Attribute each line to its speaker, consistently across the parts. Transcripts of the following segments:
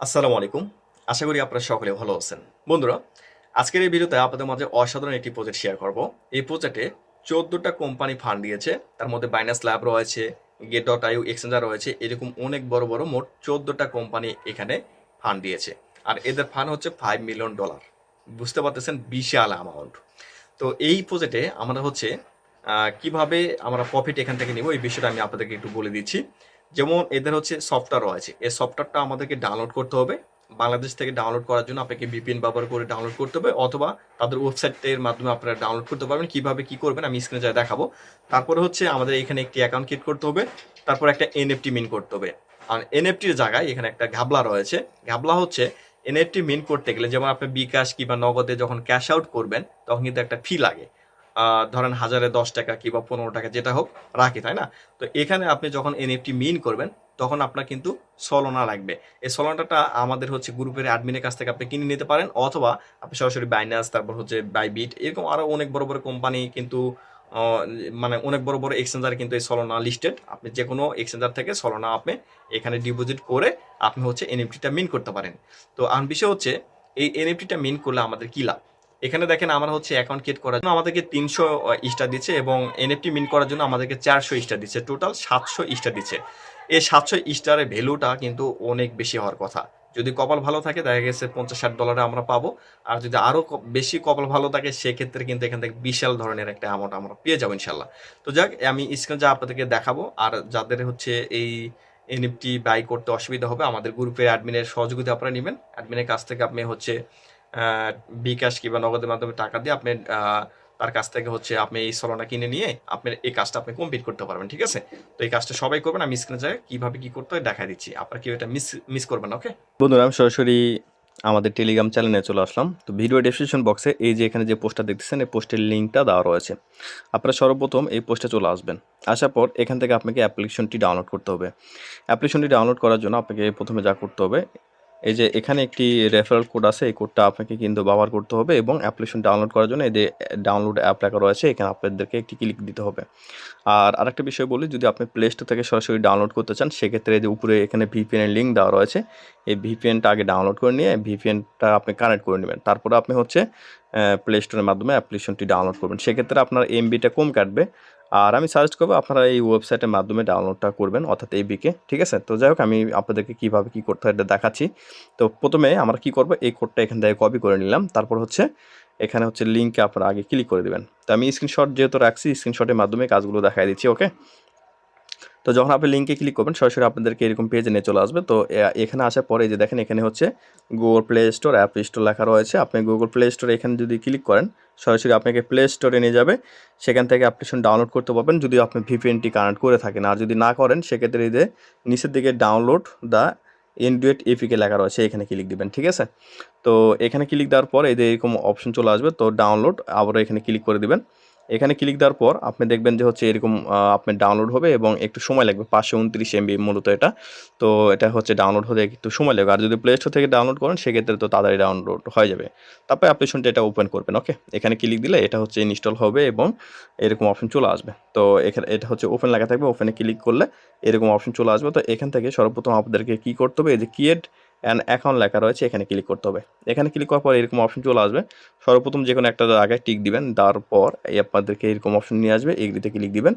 Speaker 1: আসসালামু আলাইকুম। আশা করি আপনারা সকলে ভালো আছেন। বন্ধুরা, আজকের এই ভিডিওতে আপনাদের মাঝে অসাধারণ একটি প্রজেক্ট শেয়ার করব। এই প্রজেক্টে চোদ্দটা কোম্পানি ফান্ড দিয়েছে। তার মধ্যে বাইনাস ল্যাব রয়েছে গেট ডট আইউ এক্সচেঞ্জার রয়েছে, এরকম অনেক বড় বড় মোট চোদ্দটা কোম্পানি এখানে ফান্ড দিয়েছে। আর এদের ফান্ড হচ্ছে ফাইভ মিলিয়ন ডলার বুঝতে পারতেছেন, বিশাল অ্যামাউন্ট তো এই প্রজেক্টে আমরা হচ্ছে কীভাবে আমরা প্রফিট এখান থেকে নিব, এই বিষয়টা আমি আপনাদেরকে একটু বলে দিচ্ছি। যেমন এদের হচ্ছে সফটওয়্যার রয়েছে। এই সফটওয়্যারটা আমাদেরকে ডাউনলোড করতে হবে। বাংলাদেশ থেকে ডাউনলোড করার জন্য আপনাকে ভিপিএন ব্যবহার করে ডাউনলোড করতে হবে অথবা তাদের ওয়েবসাইটের মাধ্যমে আপনারা ডাউনলোড করতে পারবেন, কীভাবে কি করবেন আমি স্ক্রিনে যা দেখাবো। তারপরে হচ্ছে আমাদের এখানে একটি অ্যাকাউন্ট ক্রিয়েট করতে হবে, তারপর একটা এনএফটি মিন করতে হবে। আর এনএফটির জায়গায় এখানে একটা ঘাবলা রয়েছে। ঘাবলা হচ্ছে এনএফটি মিন করতে গেলে যেমন আপনি বিকাশ কিংবা নগদে যখন ক্যাশ আউট করবেন, তখন কিন্তু একটা ফি লাগে। ধরেন হাজারে দশ টাকা কিংবা পনেরো টাকা যেটা হোক রাখি, তাই না? তো এখানে আপনি যখন এনএফটি মিন করবেন, তখন আপনার কিন্তু সলোনা লাগবে। এই সলোনাটা আমাদের হচ্ছে গ্রুপের অ্যাডমিনের কাছ থেকে আপনি কিনে নিতে পারেন, অথবা আপনি সরাসরি বাইনাস তারপর হচ্ছে বাইবিট এরকম আরও অনেক বড় বড় কোম্পানি কিন্তু মানে অনেক বড় বড় এক্সচেঞ্জার কিন্তু এই সলোনা লিস্টেড আপনি যে কোনো এক্সচেঞ্জার থেকে সলোনা আপনি এখানে ডিপোজিট করে আপনি হচ্ছে এনএফটিটা মিন করতে পারেন। তো আর বিষয় হচ্ছে, এই এনএফটিটা মিন করলে আমাদের কি লাভ? এখানে দেখেন আমরা হচ্ছে অ্যাকাউন্ট ক্রিয়েট করার জন্য আমাদেরকে তিনশো স্টার দিচ্ছে এবং এনএফটি মিন করার জন্য আমাদেরকে চারশো স্টার দিচ্ছে। টোটাল সাতশো স্টার দিচ্ছে। এই সাতশো স্টারের ভ্যালুটা কিন্তু অনেক বেশি হওয়ার কথা। যদি কপাল ভালো থাকে, দেখা গেছে পঞ্চাশ ষাট ডলারে আমরা পাবো। আর যদি আরও বেশি কপাল ভালো থাকে, সেক্ষেত্রে কিন্তু এখান থেকে বিশাল ধরনের একটা অ্যামাউন্ট আমরা পেয়ে যাব ইনশাল্লাহ তো যাক, আমি স্ক্রিন যা আপনাদেরকে দেখাবো, আর যাদের হচ্ছে এই এনএফটি বাই করতে অসুবিধা হবে, আমাদের গ্রুপের অ্যাডমিনের সহযোগিতা আপনারা নেবেন। অ্যাডমিনের কাছ থেকে আপনি হচ্ছে বিকাশ কিংবা নগদের মাধ্যমে টাকা দিয়ে আপনি তার কাছ থেকে হচ্ছে আপনি এই সলোনা কিনে নিয়ে আপনি এই কাজটা আপনি কমপ্লিট করতে পারবেন, ঠিক আছে? তো এই কাজটা সবাই করবেন, আমি স্ক্রিনে যায় কীভাবে কি করতে হয় দেখা দিচ্ছি। আপনারা কেউ এটা মিস মিস করবেন ওকে বন্ধুরা, আমি সরাসরি আমাদের টেলিগ্রাম চ্যানেলে চলে আসলাম। তো ভিডিও ডেসক্রিপশন বক্সে এই যে এখানে যে পোস্টটা দেখতেছেন, এই পোস্টের লিঙ্কটা দেওয়া রয়েছে। আপনারা সর্বপ্রথম এই পোস্টে চলে আসবেন। আসার পর এখান থেকে আপনাকে অ্যাপ্লিকেশনটি ডাউনলোড করতে হবে। অ্যাপ্লিকেশনটি ডাউনলোড করার জন্য আপনাকে প্রথমে যা করতে হবে এই যে এখানে একটি রেফারেল কোড আছে, এই কোডটা আপনাকে কিন্তু ব্যবহার করতে হবে এবং অ্যাপ্লিকেশন ডাউনলোড করার জন্য এই যে ডাউনলোড অ্যাপ লেখা রয়েছে, এখানে আপনাদেরকে একটি ক্লিক দিতে হবে। আর আরেকটা বিষয় বলি, যদি আপনি প্লে স্টোর থেকে সরাসরি ডাউনলোড করতে চান, সেক্ষেত্রে এই যে উপরে এখানে ভিপিএনের লিঙ্ক দেওয়া রয়েছে, এই ভিপিএনটা আগে ডাউনলোড করে নিয়ে ভিপিএনটা আপনি কানেক্ট করে নেবেন। তারপরে আপনি হচ্ছে প্লে স্টোরের মাধ্যমে অ্যাপ্লিকেশনটি ডাউনলোড করবেন। সেক্ষেত্রে আপনার এমবিটা কম কাটবে আর আমি সাজেস্ট করব আপনারা এই ওয়েবসাইটের মাধ্যমে ডাউনলোডটা করবেন, অর্থাৎ এই বিকে ঠিক আছে? তো যাই হোক, আমি আপনাদেরকে কীভাবে কী করতে হয় এটা দেখাচ্ছি। তো প্রথমে আমরা কি করব? এই কোডটা এখান থেকে কপি করে নিলাম। তারপর হচ্ছে এখানে হচ্ছে লিঙ্কে আপনারা আগে ক্লিক করে দেবেন। তো আমি স্ক্রিনশট যেহেতু রাখছি স্ক্রিনশটের মাধ্যমে কাজগুলো দেখাই দিচ্ছি ওকে তো যখন আপনি লিঙ্কে ক্লিক করবেন, সরাসরি আপনাদেরকে এরকম পেজে নিয়ে চলে আসবে। তো এখানে আসার পরে যে দেখেন, এখানে হচ্ছে Google play store app store লেখা রয়েছে। আপনি গুগল প্লে স্টোরে এখানে যদি ক্লিক করেন, সরাসরি আপনাকে প্লে স্টোরে নিয়ে যাবে। সেখান থেকে অ্যাপ্লিকেশন ডাউনলোড করতে পারবেন। যদি আপনি ভিপিএনটি কানেক্ট করে থাকেন। আর যদি না করেন, সেক্ষেত্রে যে নিচের দিকে ডাউনলোড দ্য এনডুয়েট এপিকে লেখা রয়েছে, এখানে ক্লিক দিবেন, ঠিক আছে? তো, এখানে ক্লিক দেওয়ার পর এই যে এরকম অপশন চলে আসবে। তো ডাউনলোড আবারও এখানে ক্লিক করে দিবেন। এখানে ক্লিক দেওয়ার পর আপনি দেখবেন যে হচ্ছে এরকম আহ, আপনার ডাউনলোড হবে এবং একটু সময় লাগবে পাঁচশো উনত্রিশ এমবি মূলত এটা। তো এটা হচ্ছে ডাউনলোড হতে একটু সময় লাগবে। আর যদি প্লে স্টোর থেকে ডাউনলোড করেন সেক্ষেত্রে তো তাড়াতাড়ি ডাউনলোড হয়ে যাবে। তারপরে অ্যাপ্লিকেশনটা এটা ওপেন করবেন ওকে এখানে ক্লিক দিলে এটা হচ্ছে ইনস্টল হবে এবং এরকম অপশন চলে আসবে। তো এখানে এটা হচ্ছে ওপেন লাগা থাকবে ওপেনে ক্লিক করলে এরকম অপশন চলে আসবে। তো এখান থেকে সর্বপ্রথম আপনাদেরকে কী করতে হবে? এই যে ক্রিয়েট অ্যান্ড অ্যাকাউন্ট লেখা রয়েছে এখানে ক্লিক করতে হবে। এখানে ক্লিক করার পর এরকম অপশন চলে আসবে। সর্বপ্রথম যে কোনো একটা আগে টিক দিবেন তারপর এই আপনাদেরকে এরকম অপশন নিয়ে আসবে এগ্রিতে ক্লিক দিবেন।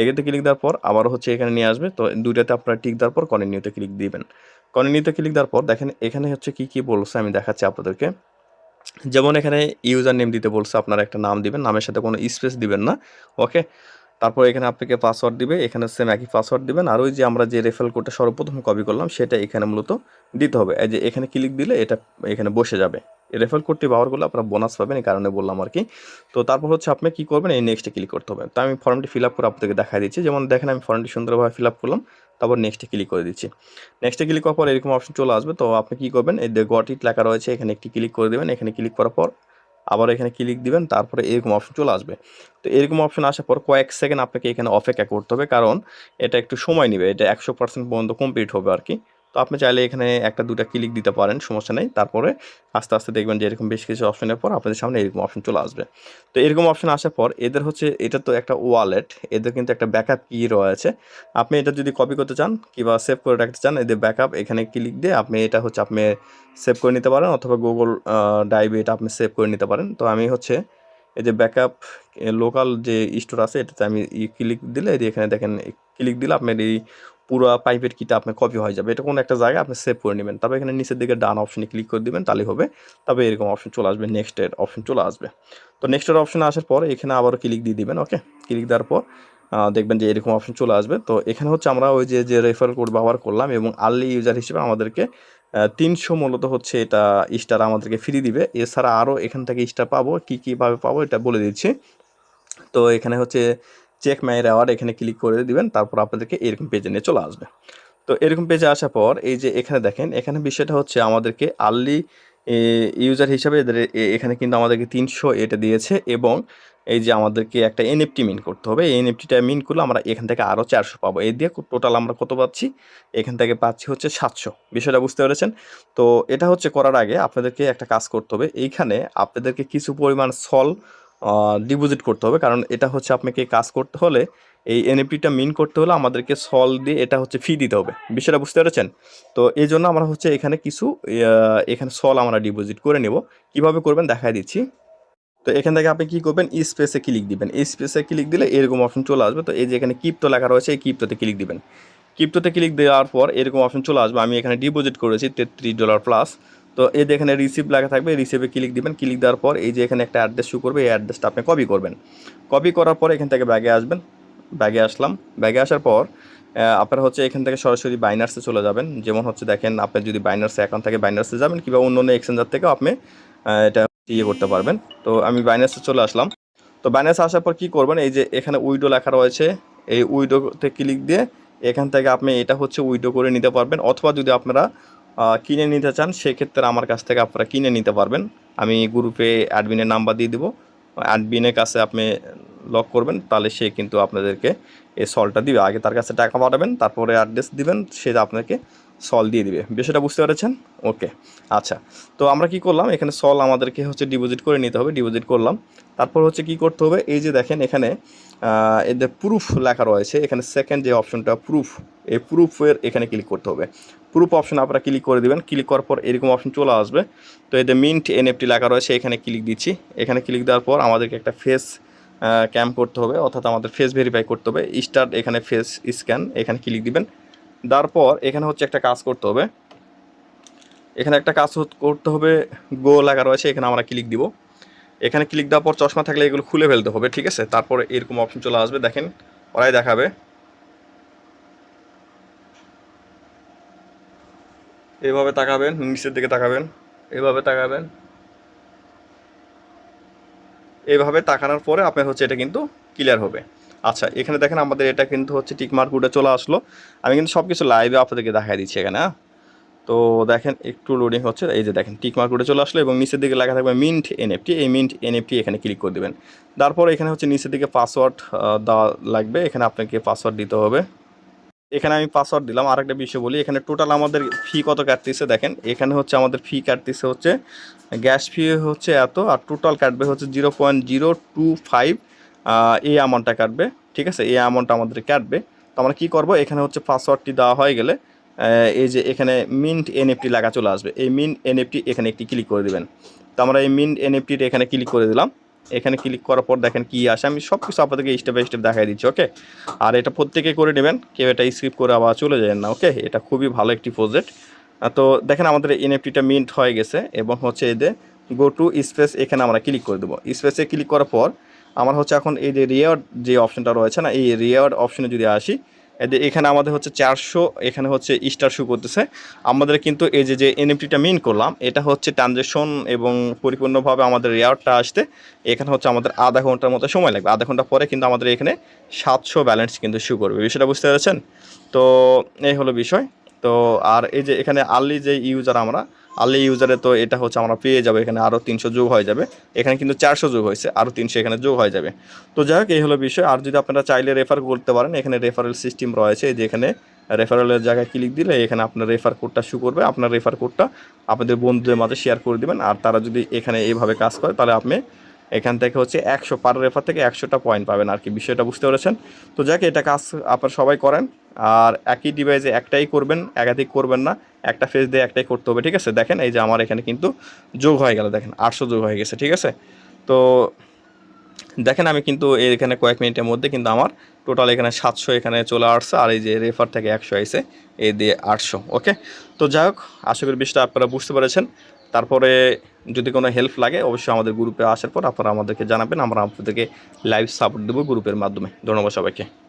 Speaker 1: এগ্রিতে ক্লিক দেওয়ার পর আবার হচ্ছে এখানে নিয়ে আসবে। তো দুইটাতে আপনারা টিক দেওয়ার পর কন্টিনিউতে ক্লিক দিবেন। কন্টিনিউতে ক্লিক দেওয়ার পর দেখেন এখানে হচ্ছে কি কি বলছে আমি দেখাচ্ছি আপনাদেরকে। যেমন এখানে ইউজার নেম দিতে বলছে, আপনারা একটা নাম দিবেন, নামের সাথে কোনো স্পেস দিবেন না। ওকে তারপর এখানে আপনাকে পাসওয়ার্ড দিবে, এখানে সেম একই পাসওয়ার্ড দিবেন। আর ওই যে আমরা যে রেফারেল কোডটা সর্বপ্রথম কপি করলাম, সেটা এখানে মূলত দিতে হবে। এই যে এখানে ক্লিক দিলে এটা এখানে বসে যাবে। রেফারেল কোডটি ব্যবহার করলে আপনারা বোনাস পাবেন, এই কারণে বললাম আর কি। তো তারপর হচ্ছে আপনি কী করবেন, এই নেক্সটে ক্লিক করতে হবে। তো আমি ফর্মটি ফিল আপ করে আপনাদেরকে দেখাই দিচ্ছি। যেমন দেখেন, আমি ফর্মটি সুন্দরভাবে ফিল আপ করলাম, তারপর নেক্সটে ক্লিক করে দিচ্ছি। নেক্সটে ক্লিক করার পর এরকম অপশন চলে আসবে। তো আপনি কী করবেন, এই গট ইট লেখা রয়েছে, এখানে একটি ক্লিক করে দেবেন। এখানে ক্লিক করার পর আবার এখানে ক্লিক দিবেন, তারপরে এরকম অপশন চলে আসবে। তো এরকম অপশন আসার পর কয়েক সেকেন্ড আপনাকে এখানে অপেক্ষা করতে হবে, কারণ এটা একটু সময় নেবে, এটা একশো পার্সেন্ট পর্যন্ত কমপ্লিট হবে আর কি। তো আপনি চাইলে এখানে একটা দুটা ক্লিক দিতে পারেন, সমস্যা নেই। তারপরে আস্তে আস্তে দেখবেন যে এরকম বেশ কিছু অপশনের পর আপনাদের সামনে এরকম অপশন চলে আসবে। তো এরকম অপশন আসার পর এদের হচ্ছে, এটা তো একটা ওয়ালেট এদের কিন্তু একটা ব্যাকআপ কি রয়েছে। আপনি এটা যদি কপি করতে চান কিংবা সেভ করে রাখতে চান, এদের ব্যাকআপ এখানে ক্লিক দিয়ে আপনি এটা হচ্ছে, আপনি সেভ করে নিতে পারেন অথবা গুগল ড্রাইভে এটা আপনি সেভ করে নিতে পারেন। তো আমি হচ্ছে এই যে ব্যাকআপ লোকাল যে স্টোর আছে, এটাতে আমি ক্লিক দিলে এখানে দেখেন ক্লিক দিলে আপনার এই পুরো পাইপের কিটা আপনার কপি হয়ে যাবে। এটা কোনো একটা জায়গায় আপনি সেভ করে নেবেন। তবে এখানে নিচের দিকে ডান অপশনে ক্লিক করে দিবেন তাহলে হবে। তবে এরকম অপশন চলে আসবে নেক্সটের অপশন চলে আসবে। তো নেক্সটের অপশনে আসার পর এখানে আবারও ক্লিক দিয়ে দিবেন ওকে ক্লিক দেওয়ার পর দেখবেন যে এরকম অপশন চলে আসবে। তো এখানে হচ্ছে আমরা ওই যে যে রেফারেল কোড ব্যবহার করলাম এবং আর্লি ইউজার হিসেবে আমাদেরকে তিনশো মূলত হচ্ছে এটা স্টার আমাদেরকে ফ্রি দিবে। এছাড়া আরও এখান থেকে স্টার পাবো, কী কীভাবে পাবো এটা বলে দিচ্ছি। তো এখানে হচ্ছে চেক মাই রেওয়ার্ড এখানে ক্লিক করে দিবেন, তারপর আপনাদেরকে এরকম পেজে নিয়ে চলে আসবে। তো এরকম পেজে আসার পর, এই যে এখানে দেখেন, এখানে বিষয়টা হচ্ছে আমাদেরকে আর্লি ইউজার হিসাবে এদের এখানে কিন্তু আমাদেরকে তিনশো এটা দিয়েছে এবং এই যে আমাদেরকে একটা এনএফটি মিন করতে হবে। এই এনএফটিটা মিন করলে আমরা এখান থেকে আরও চারশো পাবো। এই দিয়ে টোটাল আমরা কত পাচ্ছি? এখান থেকে পাচ্ছি হচ্ছে সাতশো। বিষয়টা বুঝতে পেরেছেন? তো এটা হচ্ছে করার আগে আপনাদেরকে একটা কাজ করতে হবে। এইখানে আপনাদেরকে কিছু পরিমাণ সল ডিপোজিট করতে হবে। কারণ এটা হচ্ছে আপনাকে কাজ করতে হলে এই এনএফটিটা মিন করতে হলে আমাদেরকে সল দিয়ে এটা হচ্ছে ফি দিতে হবে। বিষয়টা বুঝতে পেরেছেন? তো এই জন্য আমরা হচ্ছে এখানে কিছু এখানে সল আমরা ডিপোজিট করে নেব। কীভাবে করবেন দেখাই দিচ্ছি। তো এখান থেকে আপনি কি করবেন? স্পেসে ক্লিক দিবেন। স্পেসে ক্লিক দিলে এরকম অপশন চলে আসবে। তো এই যে এখানে কিপ্টো লেখা রয়েছে, এই কিপ্টোতে ক্লিক দিবেন। কিপ্টোতে ক্লিক দেওয়ার পর এরকম অপশন চলে আসবে। আমি এখানে ডিপোজিট করেছি, তেত্রিশ ডলার প্লাস তো এই যে এখানে রিসিভ লেখা থাকবে রিসিভে ক্লিক দিবেন ক্লিক দেওয়ার পর এই যে এখানে একটা অ্যাড্রেস শু করবে, এই অ্যাড্রেসটা আপনি কপি করবেন। কপি করার পর এখান থেকে ব্যাগে আসবেন ব্যাগে আসলাম। ব্যাগে আসার পর আপনারা হচ্ছে এখান থেকে সরাসরি বাইনার্সে চলে যাবেন। যেমন হচ্ছে দেখেন, আপনি যদি বাইনার্সে অ্যাকাউন্ট থেকে বাইনার্সে যাবেন, কিংবা অন্য অন্য এক্সচেঞ্জার থেকে আপনি এটা ইয়ে করতে পারবেন। তো আমি বাইনার্সে চলে আসলাম। তো বাইনার্সে আসার পর কি করবেন, এই যে এখানে উইডো লেখা রয়েছে, এই উইডোতে ক্লিক দিয়ে এখান থেকে আপনি এটা হচ্ছে উইডো করে নিতে পারবেন। অথবা যদি আপনারা কিনে নিতে চান, সেক্ষেত্রে আমার কাছ থেকে আপনারা কিনে নিতে পারবেন। আমি গ্রুপে অ্যাডমিনের নাম্বার দিয়ে দেবো। অ্যাডমিনের কাছে আপনি লক করবেন, তাহলে সে কিন্তু আপনাদেরকে এই সলটা দিবে। আগে তার কাছে টাকা পাঠাবেন, তারপরে অ্যাড্রেস দিবেন, সে আপনাকে সল দিয়ে দিবে। বিষয়টা বুঝতে পেরেছেন? ওকে আচ্ছা। তো আমরা কি করলাম? এখানে সল আমাদেরকে হচ্ছে ডিপোজিট করে নিতে হবে ডিপোজিট করলাম। তারপর হচ্ছে কি করতে হবে? এই যে দেখেন এখানে এদের প্রুফ লেখা রয়েছে। এখানে সেকেন্ড যে অপশনটা প্রুফ এই প্রুফের এখানে ক্লিক করতে হবে। প্রুফ অপশন আপনারা ক্লিক করে দিবেন। ক্লিক করার পর এরকম অপশন চলে আসবে। তো এদের মিন্ট এনএফটি লেখা রয়েছে, এখানে ক্লিক দিচ্ছি। এখানে ক্লিক দেওয়ার পর আমাদেরকে একটা ফেস ক্যাম্প করতে হবে। অর্থাৎ আমাদের ফেস ভেরিফাই করতে হবে। স্টার্ট এখানে ফেস স্ক্যান এখানে ক্লিক দিবেন। তারপর এখানে হচ্ছে একটা কাজ করতে হবে। এখানে একটা কাজ করতে হবে গো লেখা রয়েছে, এখানে আমরা ক্লিক দিব। এখানে ক্লিক দেওয়ার পর চশমা থাকলে এগুলো খুলে ফেলতে হবে, ঠিক আছে? তারপরে এরকম অপশন চলে আসবে, দেখেন, ওরাই দেখাবে। এভাবে তাকাবেন, নিচের দিকে তাকাবেন, এভাবে তাকাবেন। এভাবে তাকানোর পরে আপনার হচ্ছে এটা কিন্তু ক্লিয়ার হবে। আচ্ছা এখানে দেখেন আমাদের এটা কিন্তু হচ্ছে টিক মার্ক উঠে চলে আসলো। আমি কিন্তু সব কিছু লাইভে আপনাদেরকে দেখাই দিচ্ছি এখানে হ্যাঁ? তো দেখেন একটু লোডিং হচ্ছে, এই যে দেখেন টিক মার্ক উঠে চলে আসলো এবং নিচের দিকে লেখা থাকবে মিন্ট এনএফটি এই মিন্ট এনএফটি এখানে ক্লিক করে দেবেন। তারপর এখানে হচ্ছে নিচের দিকে পাসওয়ার্ড দেওয়া লাগবে, এখানে আপনাকে পাসওয়ার্ড দিতে হবে। এখানে আমি পাসওয়ার্ড দিলাম, আরেকটা বিষয় বলি, এখানে টোটাল আমাদের ফি কত কাটতেছে দেখেন, এখানে হচ্ছে আমাদের ফি কাটতেছে হচ্ছে গ্যাস ফি হচ্ছে এত, আর টোটাল কাটবে হচ্ছে zero point zero two five এই অ্যামাউন্টটা কাটবে, ঠিক আছে? এই অ্যামাউন্টটা আমাদের কাটবে। তো আমরা কী করব? এখানে হচ্ছে পাসওয়ার্ডটি দেওয়া হয়ে গেলে এই যে এখানে মিন্ট এনএফটি লাগা চলে আসবে। এই মিন্ট এনএফটি এখানে একটি ক্লিক করে দিবেন। তো আমরা এই মিন্ট এনএফটির এখানে ক্লিক করে দিলাম। এখানে ক্লিক করার পর দেখেন কি আসে। আমি সব কিছু আপনাদেরকে স্টেপ বাই স্টেপ দেখাই দিচ্ছি ওকে আর এটা প্রত্যেকে করে নেবেন, কেউ এটা স্কিপ করে আবার চলে যাবেন না ওকে এটা খুবই ভালো একটি প্রজেক্ট তো দেখেন আমাদের এনএফটিটা মিন্ট হয়ে গেছে এবং হচ্ছে এদের গো টু স্পেস এখানে আমরা ক্লিক করে দেবো। স্পেসে ক্লিক করার পর, আমার হচ্ছে এখন এই যে রিওয়ার্ড যে অপশনটা রয়েছে না, এই রিওয়ার্ড অপশনে যদি আসি এখানে আমাদের হচ্ছে চারশো, এখানে হচ্ছে স্টার শু করতেছে। আমাদের কিন্তু এই যে যে এনএফটিটা মিন করলাম, এটা হচ্ছে ট্রানজেকশন এবং পরিপূর্ণভাবে আমাদের রেয়ারটা আসতে, এখানে হচ্ছে আমাদের আধা ঘণ্টার মতো সময় লাগবে। আধা ঘণ্টা পরে কিন্তু আমাদের এখানে সাতশো ব্যালেন্স কিন্তু শু করবে। বিষয়টা বুঝতে পেরেছেন? তো, এই হলো বিষয়। তো, আর এই যে, এখানে আর্লি যে ইউজার আমরা আর্লি ইউজারে তো এটা হচ্ছে আমরা পেয়ে যাব, এখানে আরও তিনশো যোগ হয়ে যাবে। এখানে কিন্তু চারশো যোগ হয়েছে আরও তিনশো এখানে যোগ হয়ে যাবে। তো যাই হোক, এই হলো বিষয়। আর যদি আপনারা চাইলে রেফার করতে পারেন, এখানে রেফারেল সিস্টেম রয়েছে, এই যে এখানে রেফারেলের জায়গায় ক্লিক দিলে এখানে আপনার রেফার কোডটা শু করবে। আপনার রেফার কোডটা আপনাদের বন্ধুদের মাঝে শেয়ার করে দিবেন। আর তারা যদি এখানে এইভাবে কাজ করে, তাহলে আপনি এখান থেকে হচ্ছে একশো পার রেফার থেকে একশোটা পয়েন্ট পাবেন আর কি, বিষয়টা বুঝতে পেরেছেন? তো যাকে এটা কাজ আপনারা সবাই করেন। আর একই ডিভাইসে একটাই করবেন, একাধিক করবেন না। একটা ফেজ দিয়ে একটাই করতে হবে, ঠিক আছে? দেখেন, এই যে আমার এখানে কিন্তু যোগ হয়ে গেল, দেখেন, আটশো যোগ হয়ে গেছে, ঠিক আছে? তো দেখেন, আমি কিন্তু এখানে কয়েক মিনিটের মধ্যে কিন্তু আমার টোটাল এখানে সাতশো এখানে চলে আসছে, আর এই যে রেফার থেকে একশো আইসে এই দিয়ে আটশো ওকে তো যাই হোক, আশা করি বিষয়টা আপনারা বুঝতে পেরেছেন। তারপরে যদি কোনো হেল্প লাগে, অবশ্যই আমাদের গ্রুপে আসার পর আপনারা আমাদেরকে জানাবেন, আমরা আপনাদেরকে লাইভ সাপোর্ট দেবো গ্রুপের মাধ্যমে। ধন্যবাদ সবাইকে।